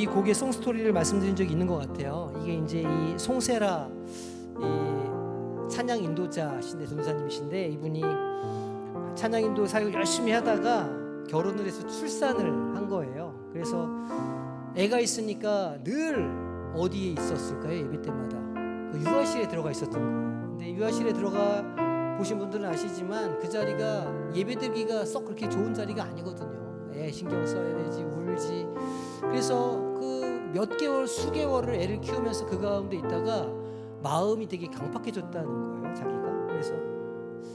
이 곡의 송 스토리를 말씀드린 적이 있는 것 같아요. 이게 이제 이 송세라 이 찬양 인도자신데 전도사님이신데 이분이 찬양 인도 사역을 열심히 하다가 결혼을 해서 출산을 한 거예요. 그래서 애가 있으니까 늘 어디에 있었을까요? 예배 때마다 그 유아실에 들어가 있었던 거예요. 근데 유아실에 들어가 보신 분들은 아시지만 그 자리가 예배드리기가 썩 그렇게 좋은 자리가 아니거든요. 애 신경 써야 되지 울지. 그래서 그 몇 개월 수개월을 애를 키우면서 그 가운데 있다가 마음이 되게 강팍해졌다는 거예요. 자기가 그래서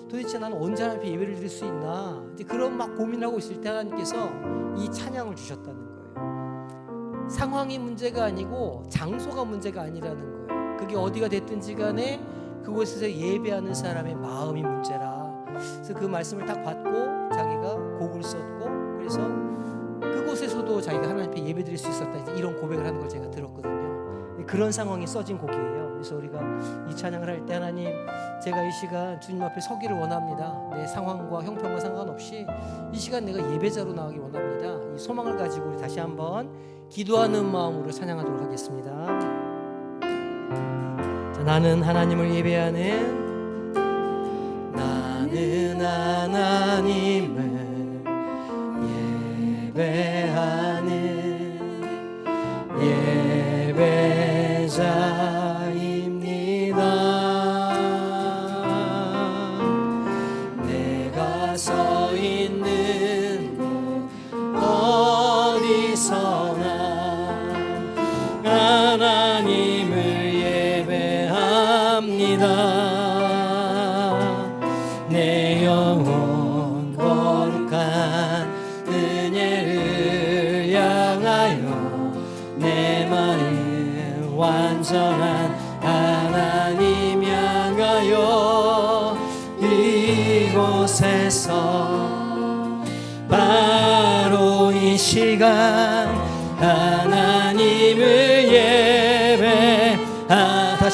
도대체 나는 언제 하나님 앞에 예배를 드릴 수 있나 이제 그런 막 고민하고 있을 때 하나님께서 이 찬양을 주셨다는 거예요. 상황이 문제가 아니고 장소가 문제가 아니라는 거예요. 그게 어디가 됐든지 간에 그곳에서 예배하는 사람의 마음이 문제라. 그래서 그 말씀을 딱 받고 자기가 그곳에서도 자기가 하나님 앞에 예배드릴 수 있었다 이런 고백을 하는 걸 제가 들었거든요. 그런 상황이 써진 곡이에요. 그래서 우리가 이 찬양을 할 때 하나님 제가 이 시간 주님 앞에 서기를 원합니다. 내 상황과 형편과 상관없이 이 시간 내가 예배자로 나가기 원합니다. 이 소망을 가지고 우리 다시 한번 기도하는 마음으로 찬양하도록 하겠습니다. 자, 나는 하나님을 예배하는 나는 하나님을 완전한 하나님 향하여 이곳에서 바로 이 시간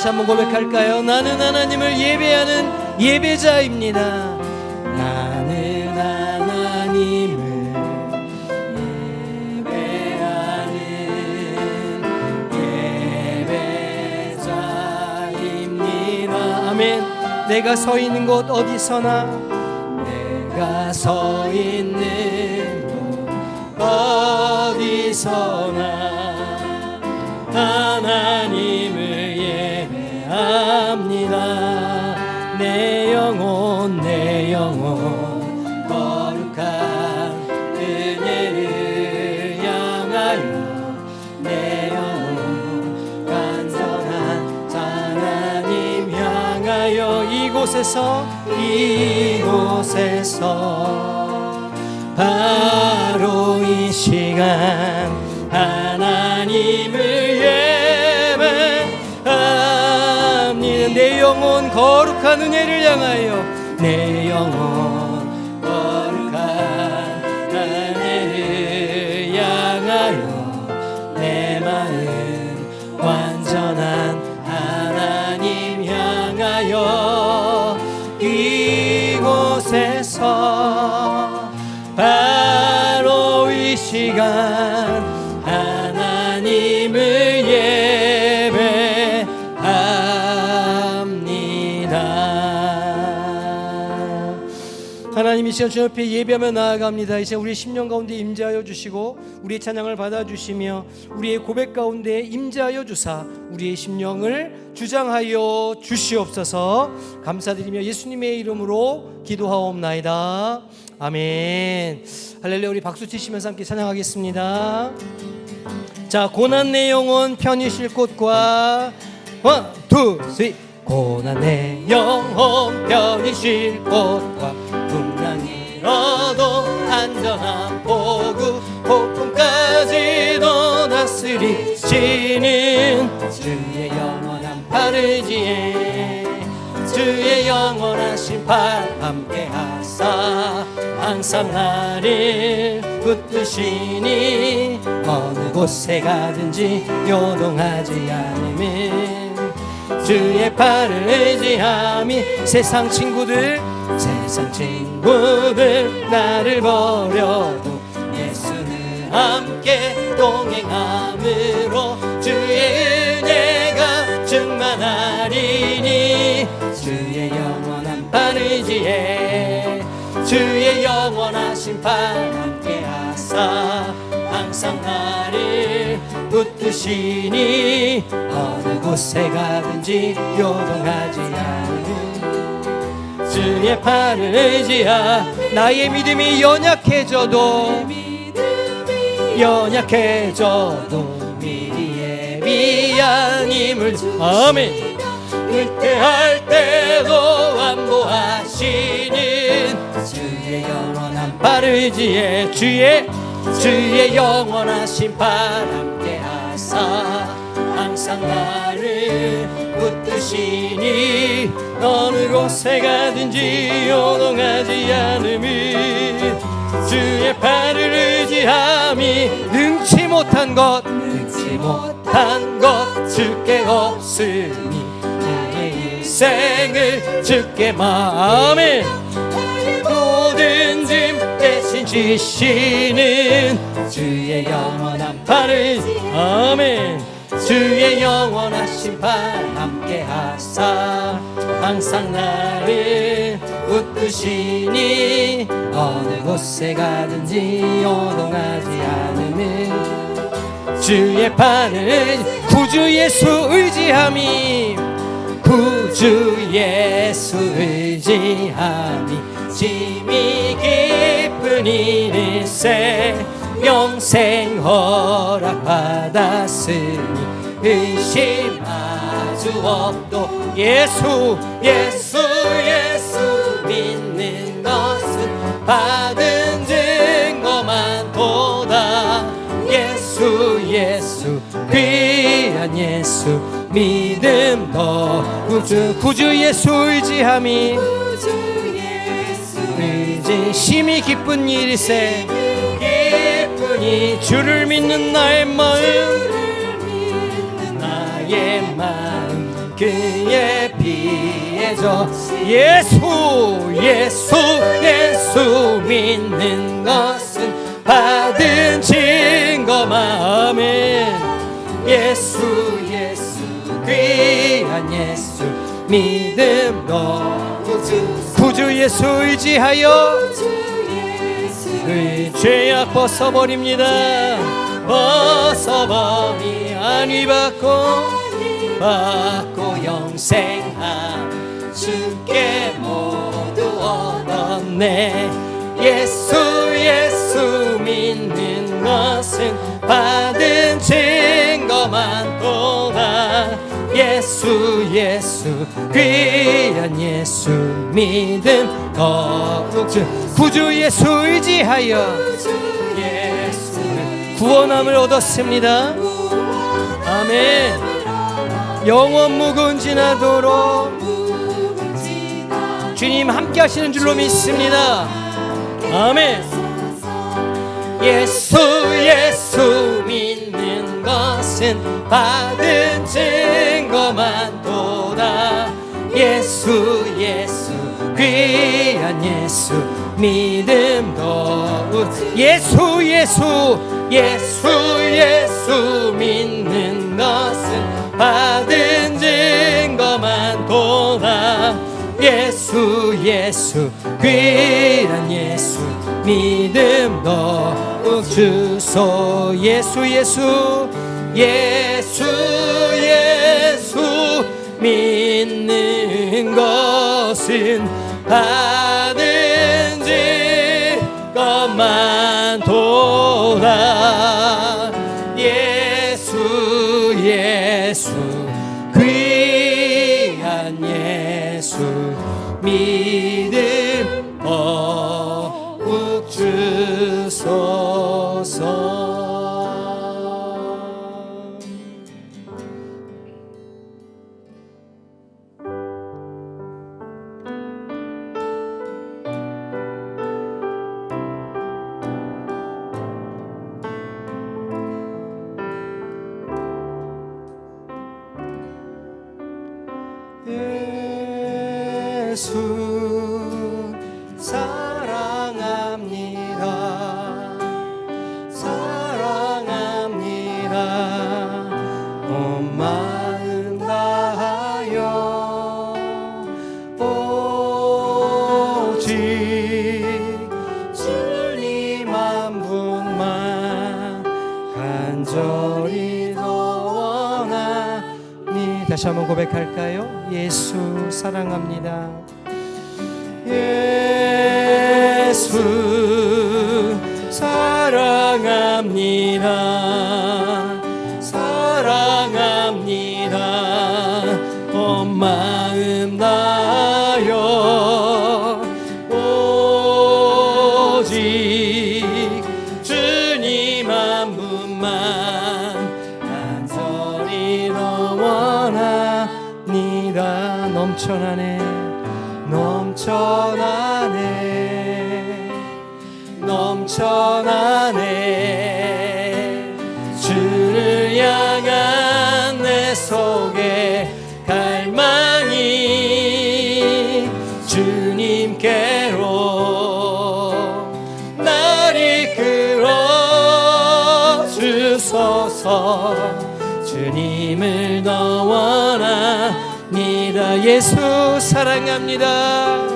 다시 한번 고백할까요? 나는 하나님을 예배하는 예배자입니다. 나는 하나님을 예배하는 예배자입니다. 아멘. 내가 서 있는 곳 어디서나 내가 서 있는 곳 어디서나 내 영혼 거룩한 은혜를 향하여 내 영혼 간절한 하나님 향하여 이곳에서 이곳에서 바로 이 시간 하나님을 예배합니다 내 영혼 거룩한 은혜를 향하여 내 영혼 거룩한 은혜를 향하여 내 마음 완전한 하나님 향하여 이곳에서 바로 이 시간 이 시간 주 옆에 예배하며 나아갑니다. 이제 우리 심령 가운데 임재하여 주시고 우리의 찬양을 받아 주시며 우리의 고백 가운데 임재하여 주사 우리의 심령을 주장하여 주시옵소서. 감사드리며 예수님의 이름으로 기도하옵나이다. 아멘. 할렐루야 우리 박수 치시면서 함께 찬양하겠습니다. 자 고난 내 영혼 편히 쉴 곳과 원, 투, 쓰리 고난 내 영혼 편히 쉴 곳과 일어도 안전한 보구 폭풍까지 도 다스리시는 주의 영원한 파르지에 주의 영원한 심판 함께 하사. 항상 나를 붙드시니 어느 곳에 가든지 요동하지 않음은 주의 팔을 의지함이 세상 친구들 세상 친구들 나를 버려도 예수는 함께 동행함으로 주의 은혜가 충만하리니 주의 영원한 바르지에 주의 영원한 심판 함께 하사 항상 나를 붙드시니 어느 곳에 가든지 요동하지 않으니 주의 팔을 의지하 나의 믿음이 연약해져도 연약해져도 미리 예비한 힘을 아멘. 위태할 때도 완보하시는 주의 영원한 바르지에 주의 주의 영원한 심판 함께 하사 항상 나를 붙드시니 어느 곳에 가든지 요동하지 않음이 주의 팔을 의지함이 능치 못한 것 능치 못한 것 주께 없으니 내 인생을 주께 마음에 모든 짐 대신 지시는 주의 영원한 팔을. 아멘 주의 영원한 심판 함께 하사. 항상 나를 붙드시니 어느 곳에 가든지 요동하지 않으면 주의 판을 구주 예수 의지함이 구주 예수 의지함이 짐이 깊은 일세 영생 허락받았으니 의심 아주 없도 예수 예수 예수 믿는 것은 받은 증거만 도다. 예수 예수 귀한 예수 믿음 너 구주 구주 예수 의지함이 의지 심히 기쁜 일이세. 기쁘니 주를 믿는 나의 마음 마음 그의 피해져 예수 예수 예수 믿는 것은 받은 증거만 아멘 예수 예수 귀한 예수 믿음 너 구주 예수 의지하여 그 죄악 벗어버립니다. 벗어버리 안위 받고 받고 영생함 주께 모두 얻었네. 예수 예수 믿는 것은 받은 증거만 도다 예수 예수 귀한 예수 믿음 주 구주 예수 의지하여 구원함을 얻었습니다. 아멘 영원 무군 지나도록 주님 함께 하시는 줄로 믿습니다. 아멘. 예수 예수 믿는 것은 받은 증거만 도다. 예수 예수 귀한 예수 믿음 더욱. 예수 예수 예수 예수 믿는 것은 받은 증거만 도다 예수 예수 귀한 예수 믿음 더욱 주소. 예수 예수 예수 예수 믿는 것은 받 주 다시 한번 고백할까요? 예수 사랑합니다. 예수 사랑합니다. 사랑합니다. 온마 넘쳐나네 주를 향한 내 속에 갈망이 주님께로 날 이끌어 주소서. 주님을 더 원합니다. 예수 사랑합니다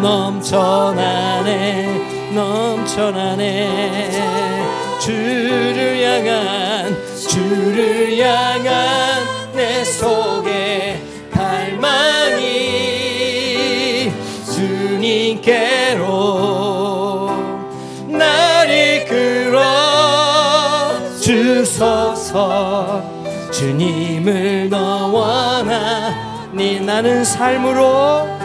넘쳐나네 넘쳐나네. 주를 향한 주를 향한 내 속에 갈망이 주님께로 날 이끌어 주소서. 주님을 더 원하니 나는 삶으로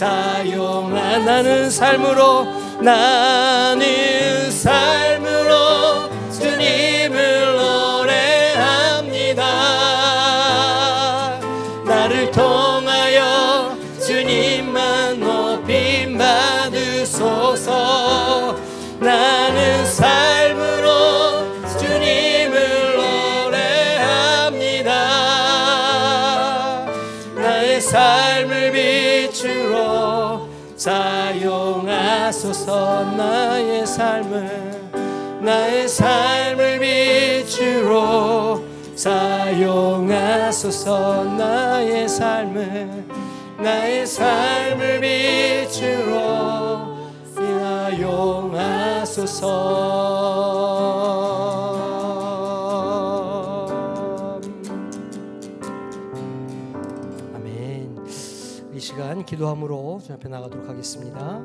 사용한 나는 삶으로 나는 삶으 사용하소서 나의 삶을 나의 삶을 빛으로 사용하소서 나의 삶을 나의 삶을 빛으로 사용하소서 이 시간 기도함으로 주 앞에 나가도록 하겠습니다